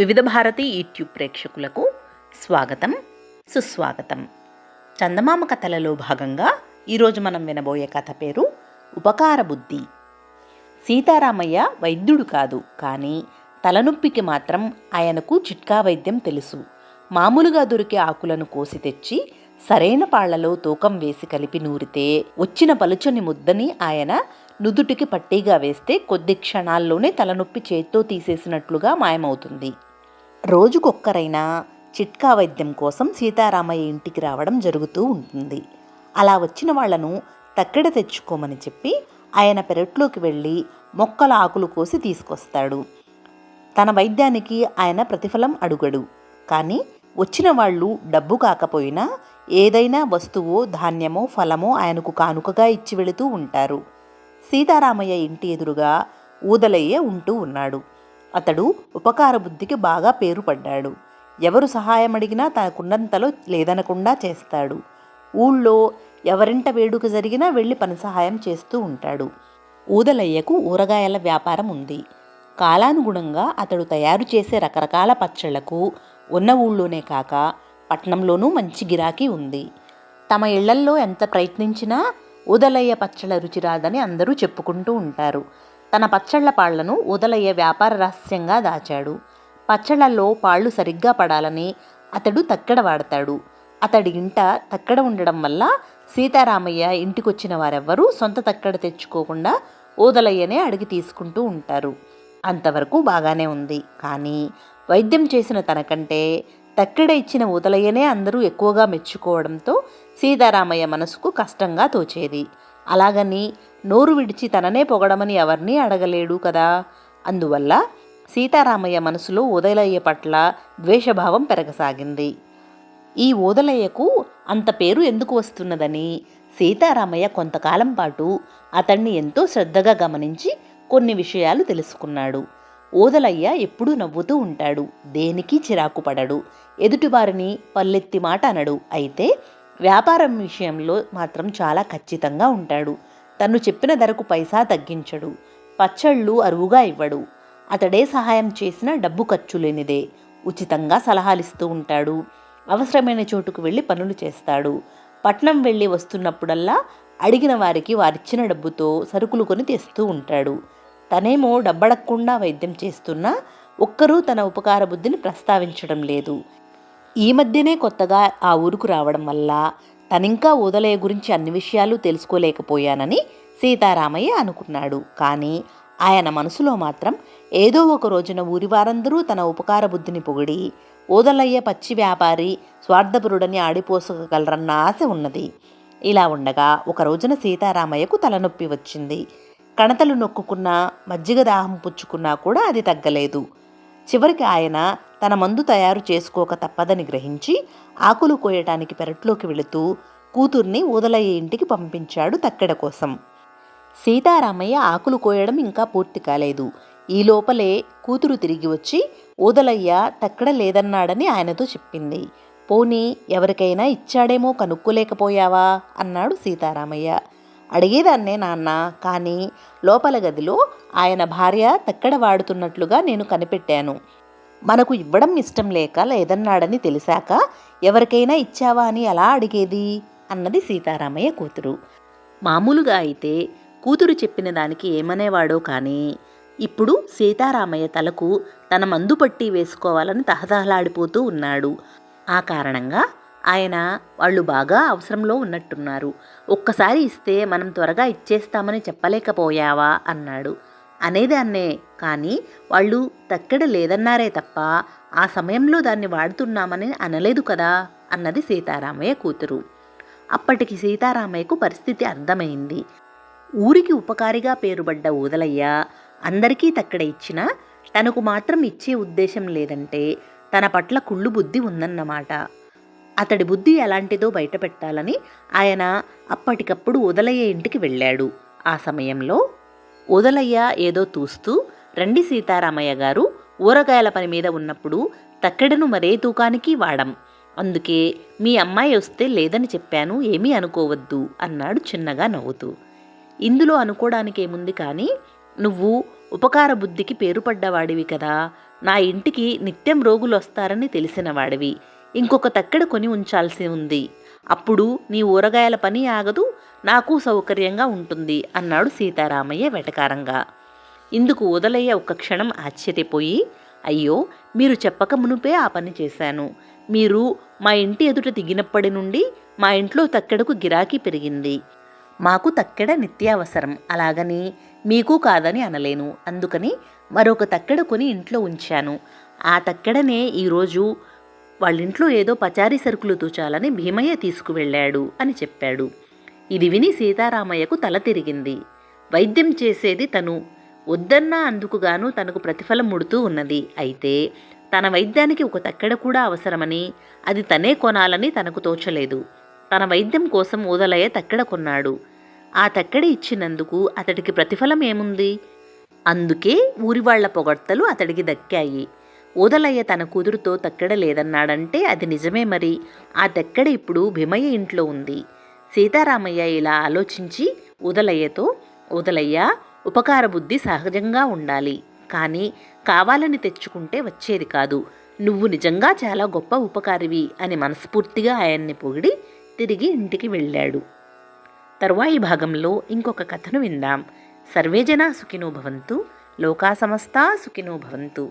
వివిధ భారతి యూట్యూబ్ ప్రేక్షకులకు స్వాగతం సుస్వాగతం. చందమామ కథలలో భాగంగా ఈరోజు మనం వినబోయే కథ పేరు ఉపకార బుద్ధి. సీతారామయ్య వైద్యుడు కాదు కానీ తలనొప్పికి మాత్రం ఆయనకు చిట్కా వైద్యం తెలుసు. మామూలుగా దొరికే ఆకులను కోసి తెచ్చి సరైన పాళ్ళలో తూకం వేసి కలిపి నూరితే వచ్చిన పలుచని ముద్దని ఆయన నుదుటికి పట్టీగా వేస్తే కొద్ది క్షణాల్లోనే తలనొప్పి చేత్తో తీసేసినట్లుగా మాయమవుతుంది. రోజుకొక్కరైనా చిట్కా వైద్యం కోసం సీతారామయ్య ఇంటికి రావడం జరుగుతూ ఉంటుంది. అలా వచ్చిన వాళ్ళను తక్కెడ తెచ్చుకోమని చెప్పి ఆయన పెరట్లోకి వెళ్ళి మొక్కల ఆకులు కోసి తీసుకొస్తాడు. తన వైద్యానికి ఆయన ప్రతిఫలం అడుగడు. కానీ వచ్చిన వాళ్ళు డబ్బు కాకపోయినా ఏదైనా వస్తువో ధాన్యమో ఫలమో ఆయనకు కానుకగా ఇచ్చి వెళుతూ ఉంటారు. సీతారామయ్య ఇంటి ఎదురుగా ఊదలయ్య ఉంటూ ఉన్నాడు. అతడు ఉపకార బుద్ధికి బాగా పేరు పడ్డాడు. ఎవరు సహాయం అడిగినా తనకున్నంతలో లేదనకుండా చేస్తాడు. ఊళ్ళో ఎవరింట వేడుక జరిగినా వెళ్ళి పని సహాయం చేస్తూ ఉంటాడు. ఊదలయ్యకు ఊరగాయల వ్యాపారం ఉంది. కాలానుగుణంగా అతడు తయారు చేసే రకరకాల పచ్చళ్ళకు ఉన్న ఊళ్ళోనే కాక పట్నంలోనూ మంచి గిరాకీ ఉంది. తమ ఇళ్ళల్లో ఎంత ప్రయత్నించినా ఊదలయ్య పచ్చళ్ళ రుచి రాదని అందరూ చెప్పుకుంటూ ఉంటారు. తన పచ్చళ్ళ పాళ్ళను ఊదలయ్య వ్యాపార రహస్యంగా దాచాడు. పచ్చళ్ళలో పాళ్ళు సరిగ్గా పడాలని అతడు తక్కెడ వాడతాడు. అతడి ఇంట తక్కెడ ఉండడం వల్ల సీతారామయ్య ఇంటికొచ్చిన వారెవ్వరూ సొంత తక్కెడ తెచ్చుకోకుండా ఊదలయ్యనే అడిగి తీసుకుంటూ ఉంటారు. అంతవరకు బాగానే ఉంది. కానీ వైద్యం చేసిన తనకంటే తక్కెడ ఇచ్చిన ఊదలయ్యనే అందరూ ఎక్కువగా మెచ్చుకోవడంతో సీతారామయ్య మనసుకు కష్టంగా తోచేది. అలాగని నోరు విడిచి తననే పొగడమని ఎవరినీ అడగలేడు కదా. అందువల్ల సీతారామయ్య మనసులో ఊదలయ్య పట్ల ద్వేషభావం పెరగసాగింది. ఈ ఊదలయ్యకు అంత పేరు ఎందుకు వస్తున్నదని సీతారామయ్య కొంతకాలం పాటు అతన్ని ఎంతో శ్రద్ధగా గమనించి కొన్ని విషయాలు తెలుసుకున్నాడు. ఓదలయ్య ఎప్పుడూ నవ్వుతూ ఉంటాడు. దేనికి చిరాకు పడడు. ఎదుటివారిని పల్లెత్తి మాట అనడు. అయితే వ్యాపారం విషయంలో మాత్రం చాలా ఖచ్చితంగా ఉంటాడు. తను చెప్పిన ధరకు పైసా తగ్గించడు. పచ్చళ్ళు అరువుగా ఇవ్వడు. అతడే సహాయం చేసిన డబ్బు ఖర్చు లేనిదే ఉచితంగా సలహాలిస్తూ ఉంటాడు. అవసరమైన చోటుకు వెళ్ళి పనులు చేస్తాడు. పట్నం వెళ్ళి వస్తున్నప్పుడల్లా అడిగిన వారికి వారిచ్చిన డబ్బుతో సరుకులు కొని తెస్తూ ఉంటాడు. తనేమో డబ్బడక్కుండా వైద్యం చేస్తున్నా ఒక్కరూ తన ఉపకార బుద్ధిని ప్రస్తావించడం లేదు. ఈ మధ్యనే కొత్తగా ఆ ఊరుకు రావడం వల్ల తనింకా ఊదలయ్య గురించి అన్ని విషయాలు తెలుసుకోలేకపోయానని సీతారామయ్య అనుకున్నాడు. కానీ ఆయన మనసులో మాత్రం ఏదో ఒక రోజున ఊరి వారందరూ తన ఉపకార బుద్ధిని పొగిడి ఓదలయ్య పచ్చి వ్యాపారి స్వార్థపరుడని ఆడిపోసగలరన్న ఆశ ఉన్నది. ఇలా ఉండగా ఒక రోజున సీతారామయ్యకు తలనొప్పి వచ్చింది. కణతలు నొక్కుకున్నా మజ్జిగ దాహం పుచ్చుకున్నా కూడా అది తగ్గలేదు. చివరికి ఆయన తన మందు తయారు చేసుకోక తప్పదని గ్రహించి ఆకులు కోయటానికి పెరట్లోకి వెళుతూ కూతుర్ని ఊదలయ్య ఇంటికి పంపించాడు తక్కెడ కోసం. సీతారామయ్య ఆకులు కోయడం ఇంకా పూర్తి కాలేదు. ఈ లోపలే కూతురు తిరిగి వచ్చి ఊదలయ్య తక్కడ లేదన్నాడని ఆయనతో చెప్పింది. పోనీ ఎవరికైనా ఇచ్చాడేమో కనుక్కోలేకపోయావా? అన్నాడు సీతారామయ్య. అడిగేదాన్నే నాన్న కానీ లోపల గదిలో ఆయన భార్య తక్కడ వాడుతున్నట్లుగా నేను కనిపెట్టాను. మనకు ఇవ్వడం ఇష్టం లేక లేదన్నాడని తెలిసాక ఎవరికైనా ఇచ్చావా అని ఎలా అడిగేది? అన్నది సీతారామయ్య కూతురు. మామూలుగా అయితే కూతురు చెప్పిన దానికి ఏమనేవాడో కానీ ఇప్పుడు సీతారామయ్య తలకు తన మందు పట్టి వేసుకోవాలని తహతహలాడిపోతూ ఉన్నాడు. ఆ కారణంగా ఆయన వాళ్ళు బాగా అవసరంలో ఉన్నట్టున్నారు. ఒక్కసారి ఇస్తే మనం త్వరగా ఇచ్చేస్తామని చెప్పలేకపోయావా? అన్నాడు. అనేదాన్నే. కానీ వాళ్ళు తక్కెడ లేదన్నారే తప్ప ఆ సమయంలో దాన్ని వాడుతున్నామని అనలేదు కదా? అన్నది సీతారామయ్య కూతురు. అప్పటికి సీతారామయ్యకు పరిస్థితి అర్థమైంది. ఊరికి ఉపకారిగా పేరుపడ్డ ఊదలయ్య అందరికీ తక్కడ ఇచ్చినా తనకు మాత్రం ఇచ్చే ఉద్దేశం లేదంటే తన పట్ల కుళ్ళు బుద్ధి ఉందన్నమాట. అతడి బుద్ధి ఎలాంటిదో బయటపెట్టాలని ఆయన అప్పటికప్పుడు ఉదలయ్య ఇంటికి వెళ్ళాడు. ఆ సమయంలో ఉదలయ్య ఏదో తూస్తూ రండి సీతారామయ్య గారు ఊరగాయల పని మీద ఉన్నప్పుడు తక్కెడను మరే తూకానికి వాడం. అందుకే మీ అమ్మాయి వస్తే లేదని చెప్పాను ఏమీ అనుకోవద్దు అన్నాడు చిన్నగా నవ్వుతూ. ఇందులో అనుకోవడానికి ఏముంది కానీ నువ్వు ఉపకార బుద్ధికి పేరుపడ్డవాడివి కదా. నా ఇంటికి నిత్యం రోగులు వస్తారని తెలిసిన వాడివి. ఇంకొక తక్కెడ కొని ఉంచాల్సి ఉంది. అప్పుడు నీ ఊరగాయల పని ఆగదు నాకు సౌకర్యంగా ఉంటుంది అన్నాడు సీతారామయ్య వెటకారంగా. ఇందుకు వదలయ్య ఒక్క క్షణం ఆశ్చర్యపోయి అయ్యో మీరు చెప్పక మునుపే ఆ పని చేశాను. మీరు మా ఇంటి ఎదుట దిగినప్పటి నుండి మా ఇంట్లో తక్కెడకు గిరాకీ పెరిగింది. మాకు తక్కెడ నిత్యావసరం అలాగని మీకు కాదని అనలేను. అందుకని మరొక తక్కెడ కొని ఇంట్లో ఉంచాను. ఆ తక్కెడనే ఈరోజు వాళ్ళింట్లో ఏదో పచారీ సరుకులు తూచాలని భీమయ్య తీసుకువెళ్ళాడు అని చెప్పాడు. ఇది విని సీతారామయ్యకు తల తిరిగింది. వైద్యం చేసేది తను. వద్దన్నా అందుకుగాను తనకు ప్రతిఫలం ముడుతూ ఉన్నది. అయితే తన వైద్యానికి ఒక తక్కెడ కూడా అవసరమని అది తనే కొనాలని తనకు తోచలేదు. తన వైద్యం కోసం ఊదలయ్య తక్కెడ కొన్నాడు. ఆ తక్కెడ ఇచ్చినందుకు అతడికి ప్రతిఫలం ఏముంది? అందుకే ఊరివాళ్ళ పొగడ్తలు అతడికి దక్కాయి. ఊదలయ్య తన కూతురుతో తక్కెడ లేదన్నాడంటే అది నిజమే మరి. ఆ తక్కెడ ఇప్పుడు భీమయ్య ఇంట్లో ఉంది. సీతారామయ్య ఇలా ఆలోచించి ఊదలయ్యతో ఊదలయ్య ఉపకార బుద్ధి సహజంగా ఉండాలి. కానీ కావాలని తెచ్చుకుంటే వచ్చేది కాదు. నువ్వు నిజంగా చాలా గొప్ప ఉపకారివి అని మనస్ఫూర్తిగా ఆయన్ని పొగిడి తిరిగి ఇంటికి వెళ్ళాడు. తరువాయి భాగంలో ఇంకొక కథను విందాం. సర్వేజన సుఖినో భవంతు లోకాసమస్తా సుఖినో భవంతు.